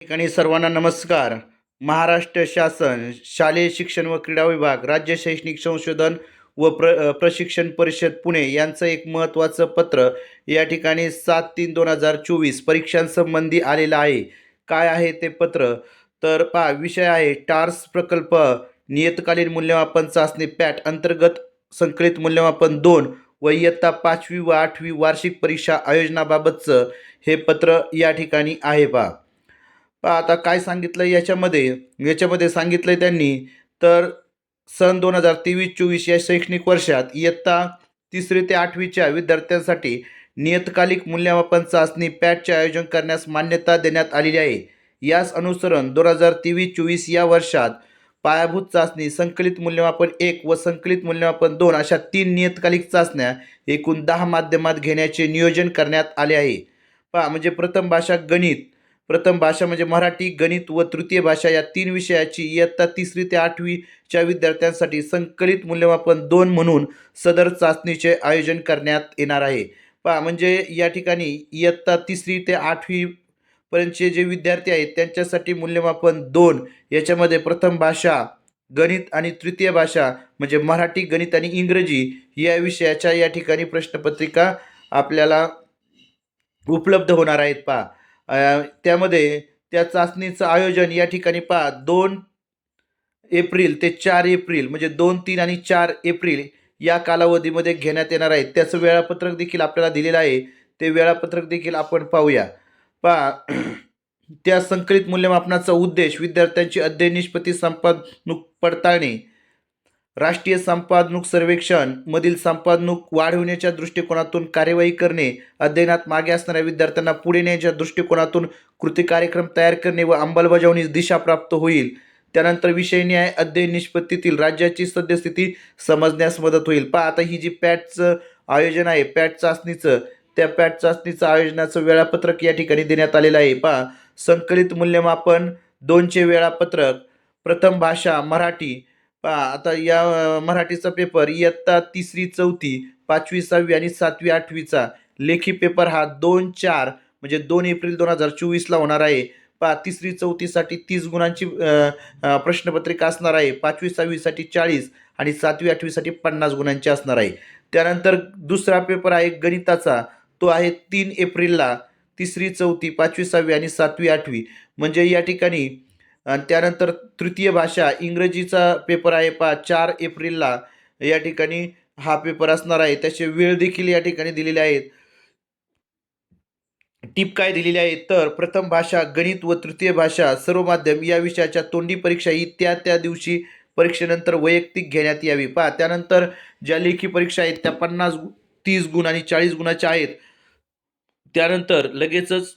ठिकाणी सर्वांना नमस्कार. महाराष्ट्र शासन शालेय शिक्षण व क्रीडा विभाग राज्य शैक्षणिक संशोधन व प्र प्रशिक्षण परिषद पुणे यांचं एक महत्त्वाचं पत्र या ठिकाणी सात तीन दोन हजार चोवीस परीक्षांसंबंधी आलेलं आहे. काय आहे ते पत्र? तर पहा विषय आहे टार्स प्रकल्प नियतकालीन मूल्यमापन चाचणी पॅट अंतर्गत संकलित मूल्यमापन दोन व इयत्ता पाचवी व आठवी वार्षिक परीक्षा आयोजनाबाबतचं हे पत्र या ठिकाणी आहे पहा. आता काय सांगितलं याच्यामध्ये? याच्यामध्ये सांगितलं आहे त्यांनी तर सन दोन हजार तेवीस चोवीस या शैक्षणिक वर्षात इयत्ता तिसरी ते आठवीच्या विद्यार्थ्यांसाठी नियतकालिक मूल्यमापन चाचणी पॅटचे आयोजन करण्यास मान्यता देण्यात आलेली आहे. यास अनुसरण दोन हजार तेवीस चोवीस या वर्षात पायाभूत चाचणी संकलित मूल्यमापन एक व संकलित मूल्यमापन दोन अशा तीन नियतकालिक चाचण्या एकूण दहा माध्यमात घेण्याचे नियोजन करण्यात आले आहे. पहा म्हणजे प्रथम भाषा गणित प्रथम भाषा म्हणजे मराठी गणित व तृतीय भाषा या तीन विषयाची इयत्ता तिसरी ते आठवीच्या विद्यार्थ्यांसाठी संकलित मूल्यमापन दोन म्हणून सदर चाचणीचे आयोजन करण्यात येणार आहे. पहा म्हणजे या ठिकाणी इयत्ता तिसरी ते आठवी पर्यंतचे जे विद्यार्थी आहेत त्यांच्यासाठी मूल्यमापन दोन याच्यामध्ये प्रथम भाषा गणित आणि तृतीय भाषा म्हणजे मराठी गणित आणि इंग्रजी या विषयाच्या या ठिकाणी प्रश्नपत्रिका आपल्याला उपलब्ध होणार आहेत. पहा त्यामध्ये त्या चाचणीचं आयोजन या ठिकाणी पहा दोन एप्रिल ते चार एप्रिल म्हणजे दोन तीन आणि चार एप्रिल या कालावधीमध्ये घेण्यात येणार आहे. त्याचं वेळापत्रक देखील आपल्याला दिलेलं आहे. ते वेळापत्रक देखील आपण पाहूया. पहा त्या संकलित मूल्यमापनाचा उद्देश विद्यार्थ्यांची अध्ययन निष्पत्ती संपादनूक पडताळणे राष्ट्रीय संपादनूक सर्वेक्षण मधील संपादनूक वाढविण्याच्या दृष्टिकोनातून कार्यवाही करणे अध्ययनात मागे असणाऱ्या विद्यार्थ्यांना पुढे नेण्याच्या दृष्टिकोनातून कृती कार्यक्रम तयार करणे व अंमलबजावणीस दिशा प्राप्त होईल. त्यानंतर विषय न्याय अध्ययन निष्पत्तीतील राज्याची सद्यस्थिती समजण्यास मदत होईल. पहा आता ही जी पॅटचं आयोजन आहे पॅट चाचणीचं त्या पॅट चाचणीचं आयोजनाचं वेळापत्रक या ठिकाणी देण्यात आलेलं आहे. पहा संकलित मूल्यमापन दोनचे वेळापत्रक प्रथम भाषा मराठी पा आता या मराठीचा पेपर इयत्ता तिसरी चौथी पाचवी सहावी आणि सातवी आठवीचा लेखी पेपर हा दोन चार म्हणजे दोन एप्रिल दोन हजार चोवीसला होणार आहे. पा तिसरी चौथीसाठी तीस गुणांची प्रश्नपत्रिका असणार आहे. पाचवी सहावीसाठी चाळीस आणि सातवी आठवीसाठी पन्नास गुणांची असणार आहे. त्यानंतर दुसरा पेपर आहे गणिताचा. तो आहे तीन एप्रिलला. तिसरी चौथी पाचवी सहावी आणि सातवी आठवी. म्हणजे या ठिकाणी आणि त्यानंतर तृतीय भाषा इंग्रजीचा पेपर आहे पहा चार एप्रिलला. या ठिकाणी हा पेपर असणार आहे. त्याचे वेळ देखील या ठिकाणी दिलेले आहेत. टीप काय दिलेली आहे? तर प्रथम भाषा गणित व तृतीय भाषा सर्व माध्यम या विषयाच्या तोंडी परीक्षा ही त्या त्या दिवशी परीक्षेनंतर वैयक्तिक घेण्यात यावी. पहा त्यानंतर ज्या लेखी परीक्षा आहेत त्या पन्नास तीस गुण आणि चाळीस गुणाच्या आहेत. त्यानंतर लगेचच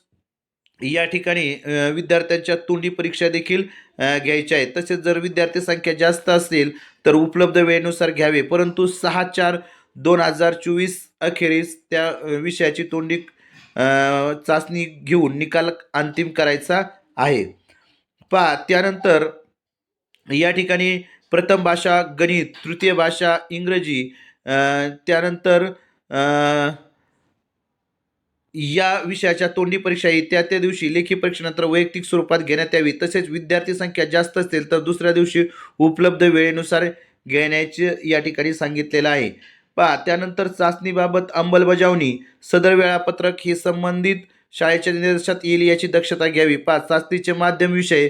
या ठिकाणी विद्यार्थ्यांच्या तोंडी परीक्षा देखील घ्यायच्या आहेत. तसेच जर विद्यार्थी संख्या जास्त असेल तर उपलब्ध वेळेनुसार घ्यावे. परंतु सहा चार दोन हजार चोवीस अखेरीस त्या विषयाची तोंडी चाचणी घेऊन निकाल अंतिम करायचा आहे. पा त्यानंतर या ठिकाणी प्रथम भाषा गणित तृतीय भाषा इंग्रजी त्यानंतर या विषयाच्या तोंडी परीक्षा ही त्या त्या दिवशी लेखी परीक्षेनंतर वैयक्तिक स्वरूपात घेण्यात यावी. तसेच विद्यार्थी संख्या जास्त असेल तर दुसऱ्या दिवशी उपलब्ध वेळेनुसार घेण्याचे या ठिकाणी सांगितलेलं आहे. पहा त्यानंतर चाचणीबाबत अंमलबजावणी सदर वेळापत्रक हे संबंधित शाळेच्या निर्देशात येईल याची दक्षता घ्यावी. पहा चाचणीचे माध्यम विषय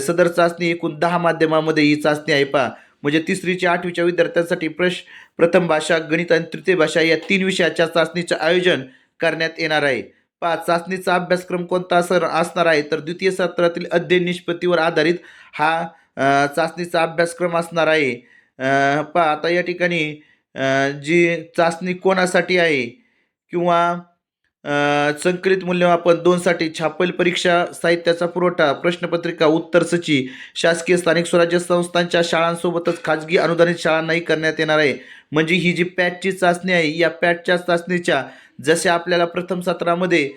सदर चाचणी एकूण दहा माध्यमामध्ये ही चाचणी आहे. पहा म्हणजे तिसरीच्या आठवीच्या विद्यार्थ्यांसाठी प्रश प्रथम भाषा गणित आणि तृतीय भाषा या तीन विषयाच्या चाचणीचे आयोजन करण्यात येणार आहे. पाच चाचणीचा अभ्यासक्रम कोणता सर असणार आहे? तर द्वितीय सत्रातील अध्ययन निष्पत्तीवर आधारित हा चाचणीचा अभ्यासक्रम असणार आहे. पा पहा आता या ठिकाणी जी चाचणी कोणासाठी आहे? किंवा संकलित मूल्यमापन दोनसाठी छापील परीक्षा साहित्याचा पुरवठा प्रश्नपत्रिका उत्तर सची शासकीय स्थानिक स्वराज्य संस्थांच्या शाळांसोबतच खाजगी अनुदानित शाळांनाही करण्यात येणार आहे. म्हणजे ही जी पॅटची चाचणी आहे या पॅटच्या चाचणीच्या जसे आपल्याला प्रथम सत्रामध्ये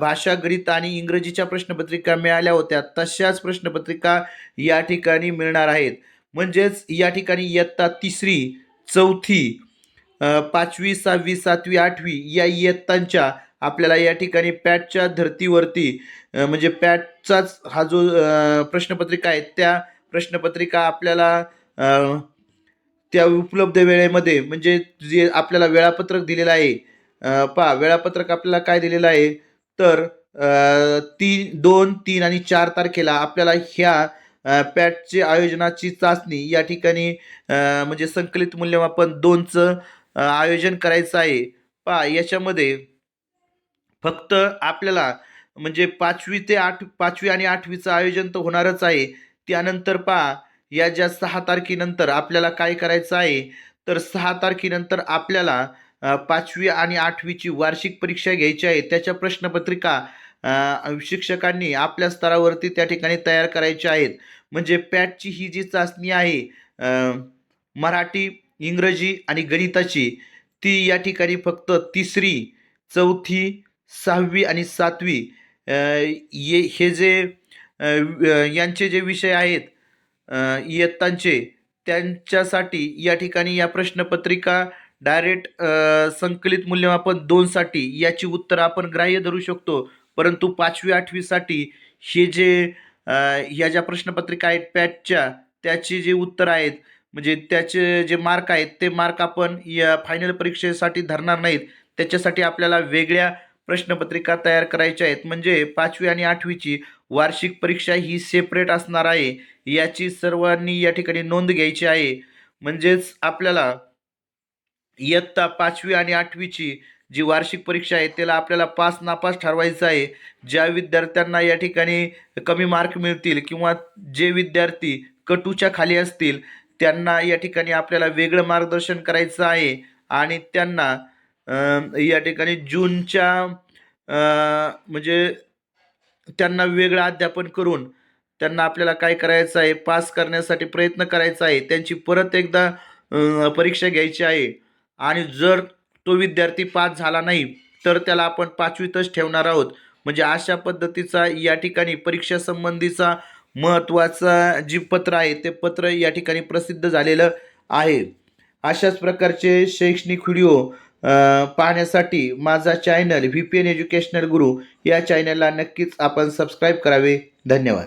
भाषा गणित आणि इंग्रजीच्या प्रश्नपत्रिका मिळाल्या होत्या तशाच प्रश्नपत्रिका या ठिकाणी मिळणार आहेत. म्हणजेच या ठिकाणी इयत्ता तिसरी चौथी पाचवी सहावी सातवी आठवी या इयत्तांच्या आपल्याला या ठिकाणी पॅटच्या धर्तीवरती म्हणजे पॅटचाच हा जो प्रश्नपत्रिका आहे त्या प्रश्नपत्रिका आपल्याला त्या उपलब्ध वेळेमध्ये म्हणजे जे आपल्याला वेळापत्रक दिलेलं आहे पहा वेळापत्रक आपल्याला काय दिलेलं आहे? तर तीन दोन तीन आणि चार तारखेला आपल्याला ह्या पॅटचे पॅटची आयोजनाची चाचणी या ठिकाणी म्हणजे संकलित मूल्यमापन दोनचं आयोजन करायचं आहे. पहा याच्यामध्ये फक्त आपल्याला म्हणजे पाचवी ते आठ पाचवी आणि आठवीचं आयोजन तर होणारच आहे. त्यानंतर पहा या ज्या सहा तारखेनंतर आपल्याला काय करायचं आहे? तर सहा तारखेनंतर आपल्याला पाचवी आणि आठवीची वार्षिक परीक्षा घ्यायची आहे त्याच्या प्रश्नपत्रिका शिक्षकांनी आपल्या स्तरावरती त्या ठिकाणी तयार करायच्या आहेत. म्हणजे पॅटची ही जी चाचणी आहे मराठी इंग्रजी आणि गणिताची ती या ठिकाणी फक्त तिसरी चौथी सहावी आणि सातवी ये हे जे यांचे जे विषय आहेत इयत्तांचे त्यांच्यासाठी या ठिकाणी या प्रश्नपत्रिका डायरेक्ट संकलित मूल्यमापन दोनसाठी याची उत्तरं आपण ग्राह्य धरू शकतो. परंतु पाचवी आठवीसाठी हे जे ह्या ज्या प्रश्नपत्रिका आहेत पॅटच्या त्याची जे उत्तर आहेत म्हणजे त्याचे जे मार्क आहेत ते मार्क आपण या फायनल परीक्षेसाठी धरणार नाहीत. त्याच्यासाठी आपल्याला वेगळ्या प्रश्नपत्रिका तयार करायच्या आहेत. म्हणजे पाचवी आणि आठवीची वार्षिक परीक्षा ही सेपरेट असणार आहे. याची सर्वांनी या ठिकाणी नोंद घ्यायची आहे. म्हणजेच आपल्याला इयत्ता पाचवी आणि आठवीची जी वार्षिक परीक्षा आहे त्याला आपल्याला पास नापास ठरवायचं आहे. ज्या विद्यार्थ्यांना या ठिकाणी कमी मार्क मिळतील किंवा जे विद्यार्थी कटूच्या खाली असतील त्यांना या ठिकाणी आपल्याला वेगळं मार्गदर्शन करायचं आहे. आणि त्यांना या ठिकाणी जूनच्या म्हणजे त्यांना वेगळं अध्यापन करून त्यांना आपल्याला काय करायचं आहे पास करण्यासाठी प्रयत्न करायचा आहे. त्यांची परत एकदा परीक्षा घ्यायची आहे. आणि जर तो विद्यार्थी पास झाला नाही तर त्याला आपण पाचवीतच ठेवणार आहोत. म्हणजे अशा पद्धतीचा या ठिकाणी परीक्षासंबंधीचा महत्त्वाचा जी पत्र आहे ते पत्र या ठिकाणी प्रसिद्ध झालेलं आहे. अशाच प्रकारचे शैक्षणिक व्हिडिओ पाहण्यासाठी माझा channel V P N educational Guru या चॅनलला नक्कीच आपण सबस्क्राईब करावे. धन्यवाद.